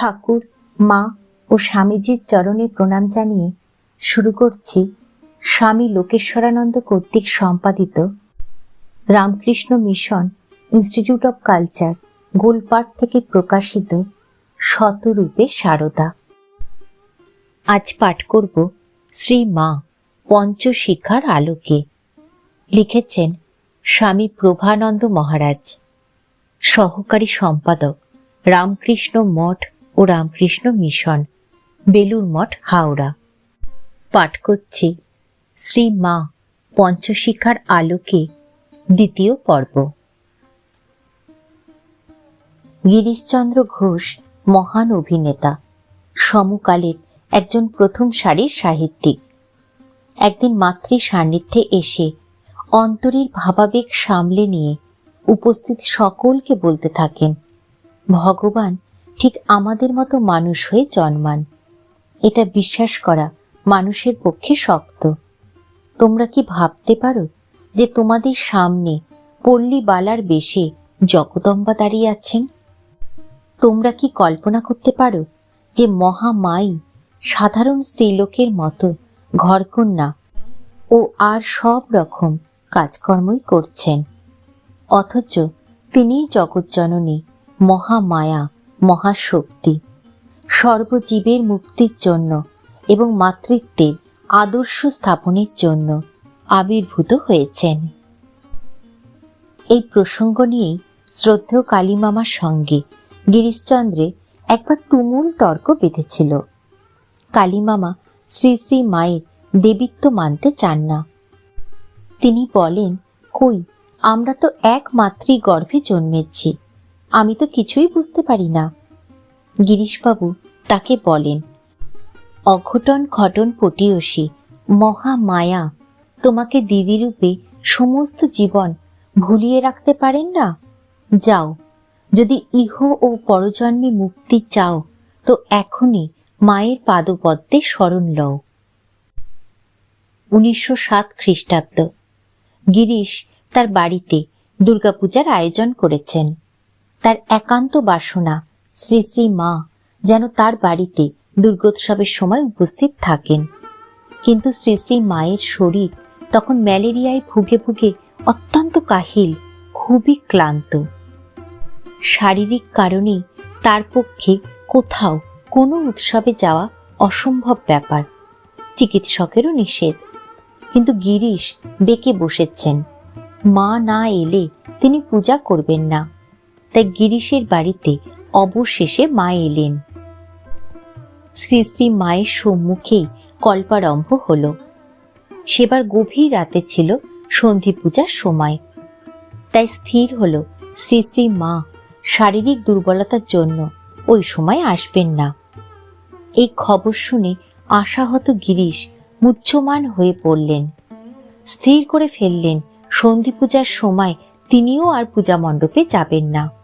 ঠাকুর, মা ও স্বামীজির চরণে প্রণাম জানিয়ে শুরু করছি স্বামী লোকেশ্বরানন্দ কর্তৃক সম্পাদিত Ramakrishna mission institute of culture Golpark থেকে প্রকাশিত শতরূপে সারদা। আজ পাঠ করব শ্রী মা পঞ্চশিখার আলোকে। লিখেছেন স্বামী প্রভানন্দ মহারাজ। সহকারী সম্পাদক রামকৃষ্ণ মঠ ও রামকৃষ্ণ মিশন বেলুর মঠ, হাওড়া। পাঠ করছি শ্রী মা পঞ্চশিখার আলোকে দ্বিতীয় পর্ব। গিরিশচন্দ্র ঘোষ মহান অভিনেতা, সমকালের একজন প্রথম সারির সাহিত্যিক। একদিন মাতৃ সান্নিধ্যে এসে অন্তরের ভাবাবেগ সামলে নিয়ে উপস্থিত সকলকে বলতে থাকেন, ভগবান ঠিক আমাদের মতো মানুষ হয়ে জন্মান। এটা বিশ্বাস করা মানুষের পক্ষে শক্ত। তোমরা কি ভাবতে পারো যে তোমাদের সামনে পল্লী বালার বেশে জগদম্বা দাঁড়িয়ে আছেন? তোমরা কি কল্পনা করতে পারো যে মহামাই সাধারণ স্ত্রীলোকের মতো ঘরকন্যা ও আর সব রকম কাজকর্মই করছেন? অথচ তিনিই জগৎজননী মহামায়া মহাশক্তি। সর্বজীবের মুক্তির জন্য এবং মাতৃত্বের আদর্শ স্থাপনের জন্য আবির্ভূত হয়েছেন। এই প্রসঙ্গ নিয়েই শ্রদ্ধেয় কালীমামার সঙ্গে গিরিশচন্দ্রে একবার তুমুল তর্ক বেঁধেছিল। কালীমামা শ্রী শ্রী মায়ের দেবিত্ব মানতে চান না। তিনি বলেন, কই, আমরা তো এক মাতৃ গর্ভে জন্মেছি। আমি তো কিছুই বুঝতে পারি না। গিরিশবাবু তাকে বলেন, অঘটন ঘটন পটিয়সী মহামায়া তোমাকে দিদিরূপে সমস্ত জীবন ভুলিয়ে রাখতে পারেন না? যাও, যদি ইহ ও পরজন্মে মুক্তি চাও, তো এখনই মায়ের পাদপদ্মে স্মরণ লও। উনিশশো সাত খ্রিস্টাব্দ। গিরিশ তার বাড়িতে দুর্গাপূজার আয়োজন করেছেন। তার একান্ত বাসনা, শ্রী শ্রী মা, যেন তার বাড়িতে দুর্গোৎসবের সময় উপস্থিত থাকেন। কিন্তু শ্রী শ্রী মায়ের শরীর তখন ম্যালেরিয়ায় ভুগে ভুগে অত্যন্ত কাহিল, খুবই ক্লান্ত। শারীরিক কারণে তার পক্ষে কোথাও কোনো উৎসবে যাওয়া অসম্ভব ব্যাপার। চিকিৎসকেরও নিষেধ। কিন্তু গিরিশ বেঁকে বসেছেন। মা না এলে তিনি পূজা করবেন না। তাই গিরিশের বাড়িতে অবশেষে মা এলেন। শ্রী শ্রী মায়ের সম্মুখেই কল্পারম্ভ হল। সেবার গভীর রাতে ছিল সন্ধি পূজার সময়। তাই স্থির হল, শ্রী শ্রী মা শারীরিক দুর্বলতার জন্য ওই সময় আসবেন না। এই খবর শুনে আশাহত গিরিশ মুচ্ছমান হয়ে পড়লেন। স্থির করে ফেললেন, সন্ধি পূজার সময় তিনিও আর পূজা মণ্ডপে যাবেন না।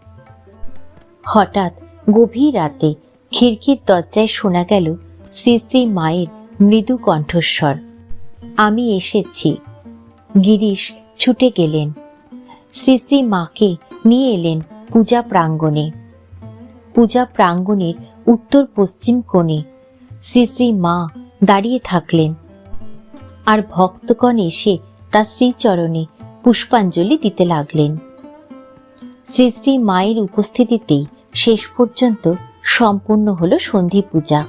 হঠাৎ গভীর রাতে খিড়কির দরজায় শোনা গেল শ্রী শ্রী মায়ের মৃদু কণ্ঠস্বর। আমি এসেছি। গিরিশ ছুটে গেলেন। শ্রী শ্রী মাকে নিয়ে এলেন পূজা প্রাঙ্গণে। পূজা প্রাঙ্গণের উত্তর পশ্চিম কোণে শ্রী শ্রী মা দাঁড়িয়ে থাকলেন। আর ভক্তগণ এসে তার শ্রীচরণে পুষ্পাঞ্জলি দিতে লাগলেন। শ্রী শ্রী মায়ের উপস্থিতিতেই শেষ পর্যন্ত সম্পূর্ণ হলো সন্ধি পূজা।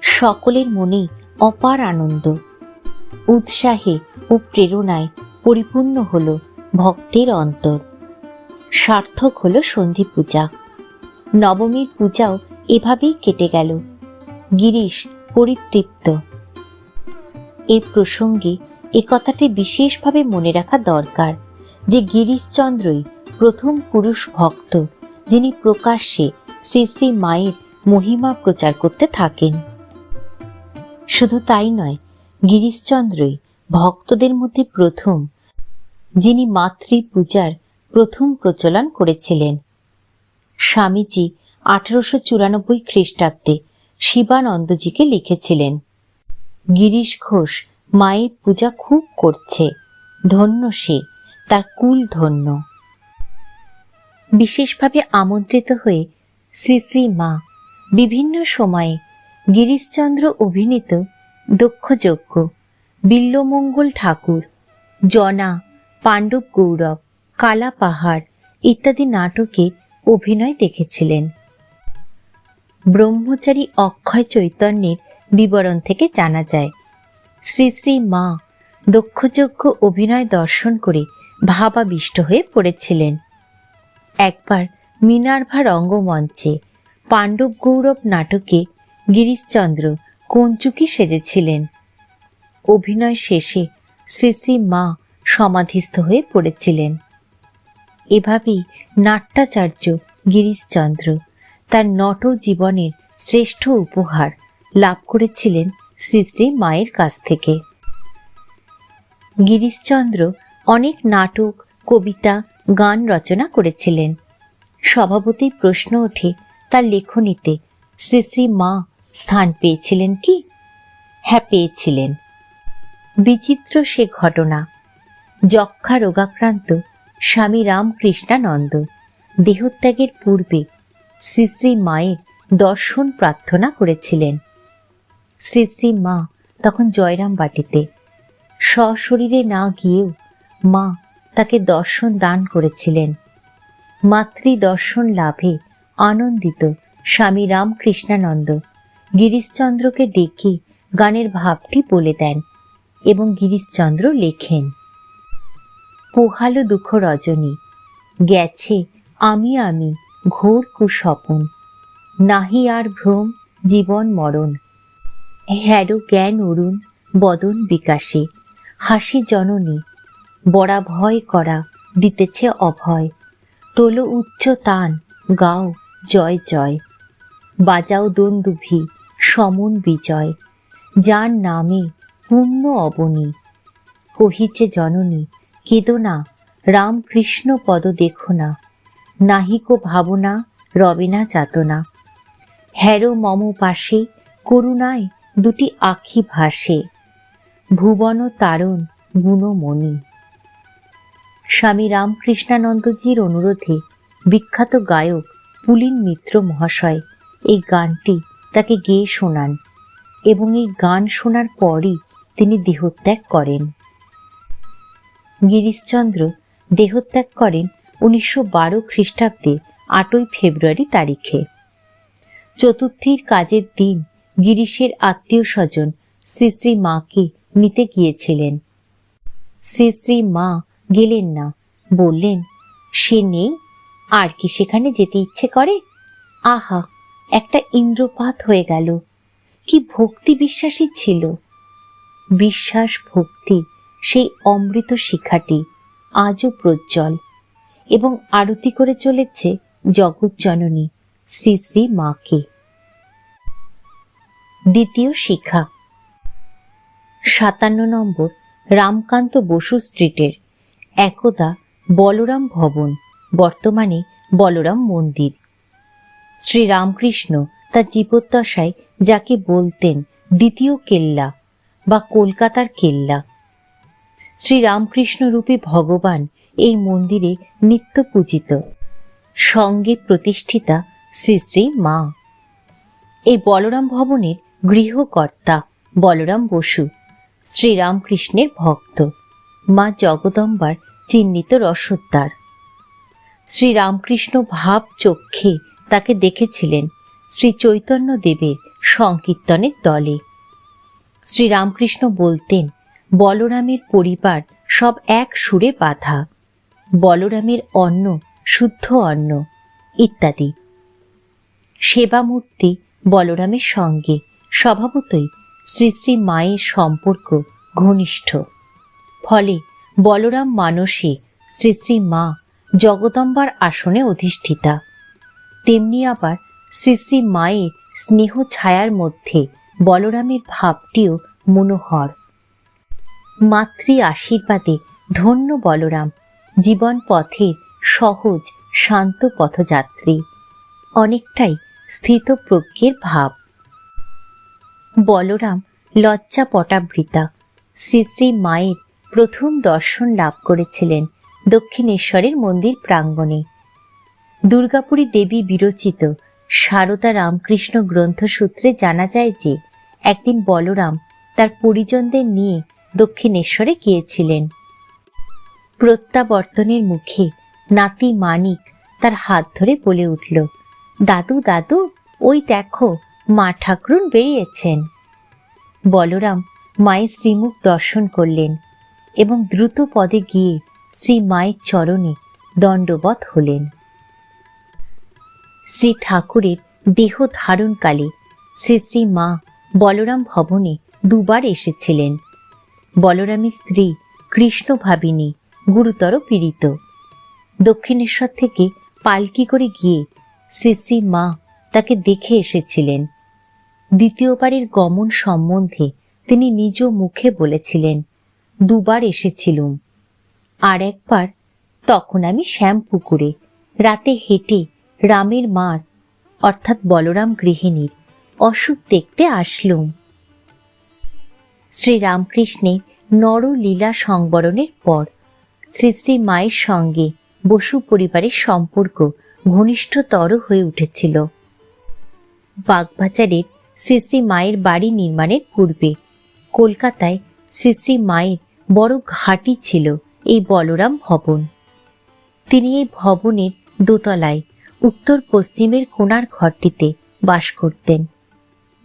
সকলের মনেই অপার আনন্দ। উৎসাহে ও প্রেরণায় পরিপূর্ণ হল ভক্তের অন্তর। সার্থক হল সন্ধি পূজা। নবমীর পূজাও এভাবেই কেটে গেল। গিরিশ পরিতৃপ্ত। এই প্রসঙ্গে এ কথাটি বিশেষভাবে মনে রাখা দরকার যে গিরিশচন্দ্রই প্রথম পুরুষ ভক্ত। যিনি প্রকাশ্যে শ্রী শ্রী মায়ের মহিমা প্রচার করতে থাকেন। শুধু তাই নয়, গিরিশচন্দ্রই ভক্তদের মধ্যে প্রথম, যিনি মাতৃ পূজার প্রথম প্রচলন করেছিলেন। স্বামীজি আঠারোশো চুরানব্বই খ্রিস্টাব্দে শিবানন্দজিকে লিখেছিলেন, গিরিশ ঘোষ মায়ের পূজা খুব করছে, ধন্য সে, তার কুল ধন্য। বিশেষভাবে আমন্ত্রিত হয়ে শ্রী শ্রী মা বিভিন্ন সময়ে গিরিশচন্দ্র অভিনীত দক্ষযজ্ঞ বিল্লমঙ্গল ঠাকুর, জনা, পাণ্ডব গৌরব, কালা পাহাড় ইত্যাদি নাটকে অভিনয় দেখেছিলেন। ব্রহ্মচারী অক্ষয় চৈতন্যের বিবরণ থেকে জানা যায়, শ্রী শ্রী মা দক্ষযজ্ঞ অভিনয় দর্শন করে ভাবাবিষ্ট হয়ে পড়েছিলেন। একবার মিনার্ভা রঙ্গমঞ্চে পাণ্ডব গৌরব নাটকে গিরিশচন্দ্র কঞ্চুকি সেজেছিলেন। অভিনয় শেষে শ্রী শ্রী মা সমাধিস্থ হয়ে পড়েছিলেন। এভাবেই নাট্যাচার্য গিরিশচন্দ্র তার নট জীবনের শ্রেষ্ঠ উপহার লাভ করেছিলেন শ্রী শ্রী মায়ের কাছ থেকে। গিরিশচন্দ্র অনেক নাটক, কবিতা গান রচনা করেছিলেন। স্বভাবতেই প্রশ্ন ওঠে, তার লেখনীতে শ্রী শ্রী মা স্থান পেয়েছিলেন কি? হ্যাঁ পেয়েছিলেন। বিচিত্র সে ঘটনা। যক্ষা রোগাক্রান্ত স্বামী রামকৃষ্ণানন্দ। দেহত্যাগের পূর্বে শ্রী শ্রী মায়ের দর্শন প্রার্থনা করেছিলেন। শ্রী শ্রী মা তখন জয়রাম বাটিতে সশরীরে না গিয়েও মা তাকে দর্শন দান করেছিলেন। মাতৃ দর্শন লাভে আনন্দিত স্বামী রামকৃষ্ণানন্দ গিরিশচন্দ্রকে ডেকে গানের ভাবটি বলে দেন এবং গিরিশচন্দ্র লেখেন, পোহালো দুঃখ রজনী, গেছে আমি আমি ঘোর কুস্বপন, নাহি আর ভ্রম জীবন মরণ, হ্যারো জ্ঞান অরুণ বদন বিকাশে, হাসি জননী বড়া ভয় করা দিতেছে অভয়। তোলো উচ্চ তান, গাও জয় জয়। বাজাও দন্দুভি, সমন বিজয়। যার নামে পূর্ণ অবনী। কহিছে জননী, কেদো না, রামকৃষ্ণ পদ দেখো না। নাহিকো ভাবনা, রবে না যাতনা হ্যারো মম পাশে, করুণায় দুটি আখি ভাসে। ভুবন তারণ, গুণমণি। স্বামী রামকৃষ্ণানন্দজির অনুরোধে বিখ্যাত গায়ক পুলিন মিত্র মহাশয় এই গানটি তাকে গেয়ে শোনান এবং এই গান শোনার পরই তিনি দেহত্যাগ করেন। গিরিশচন্দ্র দেহত্যাগ করেন উনিশশো বারো খ্রিস্টাব্দে আটই ফেব্রুয়ারি তারিখে। চতুর্থীর কাজের দিন গিরিশের আত্মীয় স্বজন শ্রী শ্রী মাকে নিতে গিয়েছিলেন। শ্রী শ্রী মা গেলেন না। বললেন, সে নেই? আর কি সেখানে যেতে ইচ্ছে করে? আহা, একটা ইন্দ্রপাত হয়ে গেল। কি ভক্তি বিশ্বাসী ছিল। বিশ্বাস, ভক্তি, সেই অমৃত শিখাটি আজও প্রজ্জ্বল এবং আরতি করে চলেছে জগৎ জননী শ্রী শ্রী মাকে। দ্বিতীয় শিক্ষা সাতান্ন নম্বর রামকান্ত বসু স্ট্রিটের একদা বলরাম ভবন, বর্তমানে বলরাম মন্দির। শ্রী রামকৃষ্ণ তার জীবদ্দশায় যাকে বলতেন দ্বিতীয় কেল্লা বা কলকাতার কেল্লা। শ্রী রামকৃষ্ণ রূপী ভগবান এই মন্দিরে নিত্য পূজিত। সঙ্গে প্রতিষ্ঠিতা শ্রী শ্রী মা। এই বলরাম ভবনের গৃহকর্তা বলরাম বসু, শ্রীরামকৃষ্ণের ভক্ত। মা জগদম্বার চিহ্নিত রসোদ্দার শ্রীরামকৃষ্ণ ভাব চক্ষে তাকে দেখেছিলেন শ্রী চৈতন্য দেবের সংকীর্তনের দলে শ্রীরামকৃষ্ণ বলতেন, বলরামের পরিবার সব এক সুরে বাঁধা। বলরামের অন্ন শুদ্ধ অন্ন, ইত্যাদি। সেবামূর্তি বলরামের সঙ্গে স্বভাবতই শ্রী শ্রী মায়ের সম্পর্ক ঘনিষ্ঠ। ফলে বলরাম মানসে, শ্রী শ্রী মা, জগদম্বার আসনে অধিষ্ঠিতা। তেমনি আবার শ্রী শ্রী মায়ের স্নেহ ছায়ার মধ্যে বলরামের ভাবটিও মনোহর। মাতৃ আশীর্বাদে ধন্য বলরাম, জীবন পথে সহজ, শান্ত পথযাত্রী। অনেকটাই স্থিতপ্রজ্ঞের ভাব। বলরাম লজ্জা পটাবৃতা শ্রী শ্রী মায়ের প্রথম দর্শন লাভ করেছিলেন দক্ষিণেশ্বরের মন্দির প্রাঙ্গণে। দুর্গাপুরী দেবী বিরচিত সারদা রামকৃষ্ণ গ্রন্থসূত্রে জানা যায় যে, একদিন বলরাম তার পরিজনদের নিয়ে দক্ষিণেশ্বরে গিয়েছিলেন। প্রত্যাবর্তনের মুখে নাতি মানিক তার হাত ধরে বলে উঠল, দাদু দাদু, ওই দেখো, মা ঠাকুরুন বেরিয়েছেন। বলরাম মায়ের শ্রীমুখ দর্শন করলেন। এবং দ্রুত পদে গিয়ে শ্রী মায়ের চরণে দণ্ডবত হলেন। শ্রী ঠাকুরের দেহ ধারণকালে শ্রী শ্রী মা বলরাম ভবনে দুবার এসেছিলেন। বলরামের স্ত্রী কৃষ্ণ ভাবিনী গুরুতর পীড়িত। দক্ষিণেশ্বর থেকে পালকি করে গিয়ে শ্রী শ্রী মা তাকে দেখে এসেছিলেন। দ্বিতীয়বারের গমন সম্বন্ধে তিনি নিজ মুখে বলেছিলেন দুবার এসেছিলুম। আর একবার তখন আমি শ্যামপুকুরে, রাতে হেঁটে রামের মার, অর্থাৎ বলরাম গৃহিণীর, অসুখ দেখতে আসলুম। শ্রীরামকৃষ্ণের নরলীলা সংবরণের পর, শ্রী শ্রী মায়ের সঙ্গে বসু পরিবারের সম্পর্ক ঘনিষ্ঠতর হয়ে উঠেছিল। বাগবাজারের শ্রী শ্রী মায়ের বাড়ি নির্মাণের পূর্বে কলকাতায় শ্রী শ্রী মায়ের বড় ঘাঁটি ছিল এই বলরাম ভবন। তিনি এই ভবনের দোতলায় উত্তর পশ্চিমের কোণার ঘরটিতে বাস করতেন।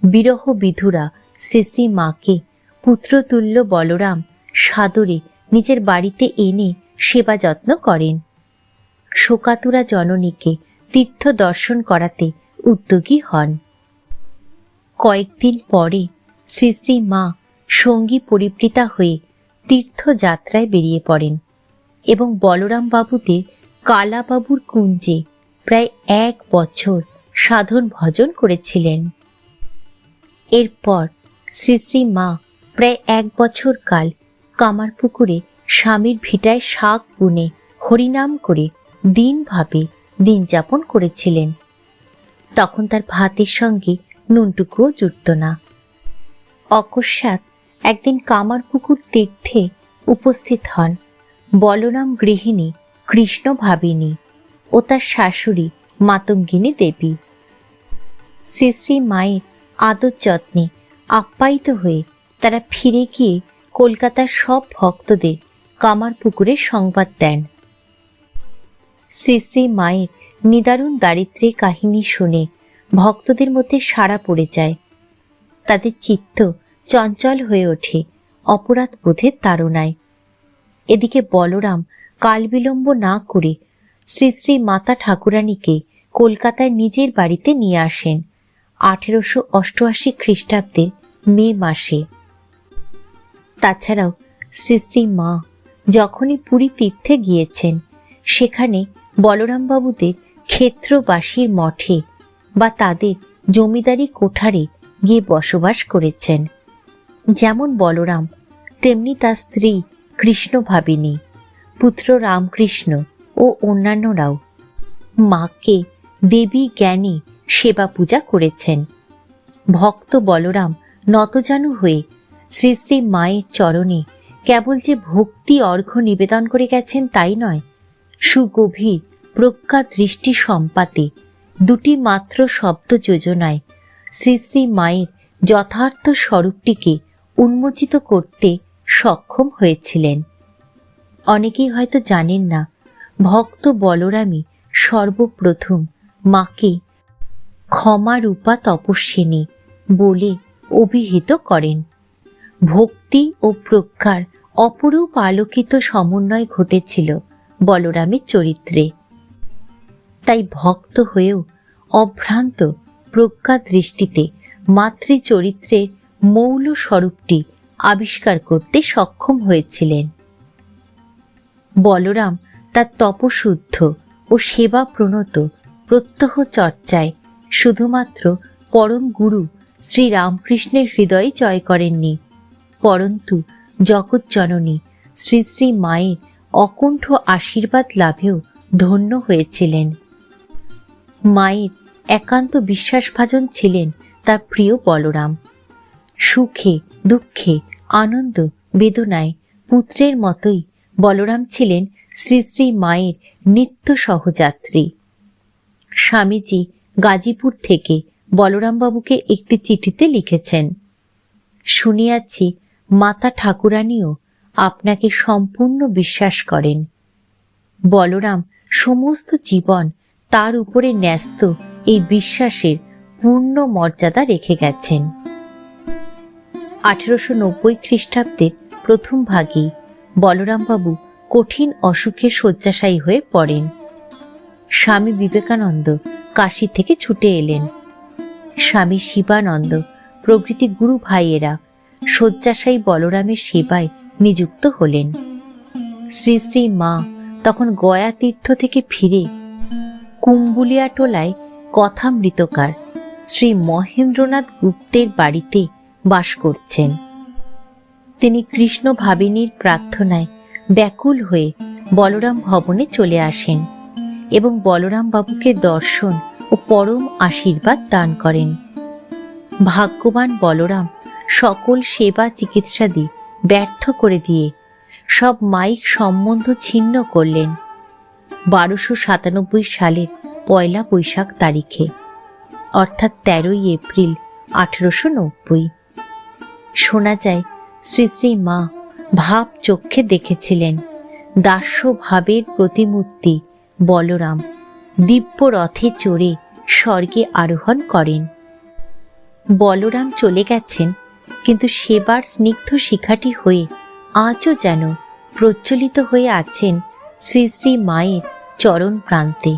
বিরহ বিধুরা শ্রী শ্রী মাকে, পুত্রতুল্য বলরাম সাদরে নিজের বাড়িতে এনে সেবা যত্ন করেন। শোকাতুরা জননীকে তীর্থ দর্শন করাতে উদ্যোগী হন। কয়েকদিন পরে শ্রী শ্রী মা সঙ্গী পরিবৃতা হয়ে তীর্থযাত্রায় বেরিয়ে পড়েন এবং বলরাম বাবুতে কালাবাবুর কুঞ্জে প্রায় এক বছর সাধন ভজন করেছিলেন। এরপর শ্রী শ্রী মা প্রায় এক বছর কাল কামারপুকুরে স্বামীর ভিটায় শাক বুনে হরিনাম করে দিনভাবে দিন যাপন করেছিলেন। তখন তার ভাতের সঙ্গে নুনটুকুও জুটত না। অকস্মাৎ একদিন কামারপুকুর তীর্থে উপস্থিত হন। বলরাম গৃহিণী, কৃষ্ণ ভাবিনী ও তার শাশুড়ি মাতঙ্গিনী দেবী। শ্রী শ্রী মায়ের আদর যত্নে আপ্যায়িত হয়ে তারা ফিরে গিয়ে কলকাতার সব ভক্তদের কামার পুকুরের সংবাদ দেন। শ্রী শ্রী মায়ের নিদারুণ দারিদ্র্যের কাহিনী শুনে ভক্তদের মধ্যে সাড়া পড়ে যায়। তাদের চিত্ত চঞ্চল হয়ে ওঠে। অপরাধ বোধের তাড়নায়। এদিকে বলরাম কালবিলম্ব না করে শ্রী শ্রী মাতা ঠাকুরানীকে কলকাতায় নিজের বাড়িতে নিয়ে আসেন। আঠেরোশো অষ্টআশি খ্রিস্টাব্দে মে মাসে। তাছাড়াও শ্রী শ্রী মা যখনই পুরী তীর্থে গিয়েছেন, সেখানে বলরামবাবুদের ক্ষেত্রবাসীর মঠে বা তাদের জমিদারি কোঠারে গিয়ে বসবাস করেছেন। যেমন বলরাম, তেমনি তার স্ত্রী কৃষ্ণ ভাবিনী, পুত্র রামকৃষ্ণ ও অন্যান্যরাও। মাকে দেবী জ্ঞানী সেবা পূজা করেছেন। ভক্ত বলরাম নতজানু হয়ে শ্রী শ্রী মায়ের চরণে কেবল যে ভক্তি অর্ঘ্য নিবেদন করে গেছেন তাই নয়, সুগভীর প্রজ্ঞা দৃষ্টি সম্পাতে দুটি মাত্র শব্দ যোজনায় শ্রী শ্রী মায়ের যথার্থ স্বরূপটিকে উন্মোচিত করতে সক্ষম হয়েছিলেন। অনেকেই হয়তো জানেন না, ভক্ত বলরামই সর্বপ্রথম মাকে ক্ষমারূপা তপস্বিনী বলে অভিহিত করেন। ভক্তি ও প্রজ্ঞার অপরূপ আলোকিত সমন্বয় ঘটেছিল বলরামের চরিত্রে। তাই ভক্ত হয়েও অভ্রান্ত প্রজ্ঞা দৃষ্টিতে মাতৃ চরিত্রের মৌল স্বরূপটি আবিষ্কার করতে সক্ষম হয়েছিলেন। বলরাম তার তপশুদ্ধ ও সেবা প্রণত প্রত্যহ চর্চায় শুধুমাত্র পরম গুরু শ্রী রামকৃষ্ণের হৃদয় জয় করেননি, পরন্তু জগৎজননী শ্রী শ্রী মায়ের অকুণ্ঠ আশীর্বাদ লাভেও ধন্য হয়েছিলেন। মায়ের একান্ত বিশ্বাসভাজন ছিলেন তার প্রিয় বলরাম। সুখে, দুঃখে, আনন্দ, বেদনায় পুত্রের মতোই বলরাম ছিলেন শ্রী শ্রী মায়ের নিত্য সহযাত্রী। স্বামীজি গাজীপুর থেকে বলরামবাবুকে একটি চিঠিতে লিখেছেন, শুনিয়াছি মাতা ঠাকুরানীও আপনাকে সম্পূর্ণ বিশ্বাস করেন। বলরাম সমস্ত জীবন তার উপরে ন্যস্ত এই বিশ্বাসের পূর্ণ মর্যাদা রেখে গেছেন। আঠেরোশো নব্বই খ্রিস্টাব্দের প্রথম ভাগেই বলরামবাবু কঠিন অসুখে শয্যাশায়ী হয়ে পড়েন। স্বামী বিবেকানন্দ কাশী থেকে ছুটে এলেন। স্বামী শিবানন্দ প্রভৃতি গুরু ভাইয়েরা শয্যাশায়ী বলরামের সেবায় নিযুক্ত হলেন। শ্রী শ্রী মা তখন গয়া তীর্থ থেকে ফিরে কুম্বুলিয়া টোলায় কথামৃতকার শ্রী মহেন্দ্রনাথ গুপ্তের বাড়িতে বাস করছেন। তিনি কৃষ্ণ ভাবিনীর প্রার্থনায় ব্যাকুল হয়ে বলরাম ভবনে চলে আসেন এবং বলরাম বাবুকে দর্শন ও পরম আশীর্বাদ দান করেন। ভাগ্যবান বলরাম সকল সেবা চিকিৎসাদি ব্যর্থ করে দিয়ে সব মাইক সম্বন্ধ ছিন্ন করলেন। বারোশো সাতানব্বই সালের পয়লা বৈশাখ তারিখে, অর্থাৎ তেরোই এপ্রিল আঠেরোশো নব্বই। শোনা যায়, শ্রী শ্রী মা ভাব চক্ষে দেখেছিলেন। দাস্য ভাবের প্রতিমূর্তি বলরাম দিব্য রথে চড়ে স্বর্গে আরোহণ করেন। বলরাম চলে গেছেন, কিন্তু সেবার স্নিগ্ধ শিখাটি হয়ে আজও যেন প্রচলিত হয়ে আছেন শ্রী শ্রী মায়ের চরণ প্রান্তে।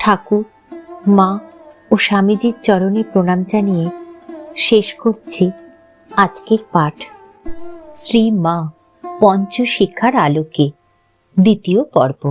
ঠাকুর, মা ও স্বামীজির চরণে প্রণাম জানিয়ে শেষ করছি আজকের পাঠ। শ্রী মা পঞ্চশিখার আলোকে দ্বিতীয় পর্ব।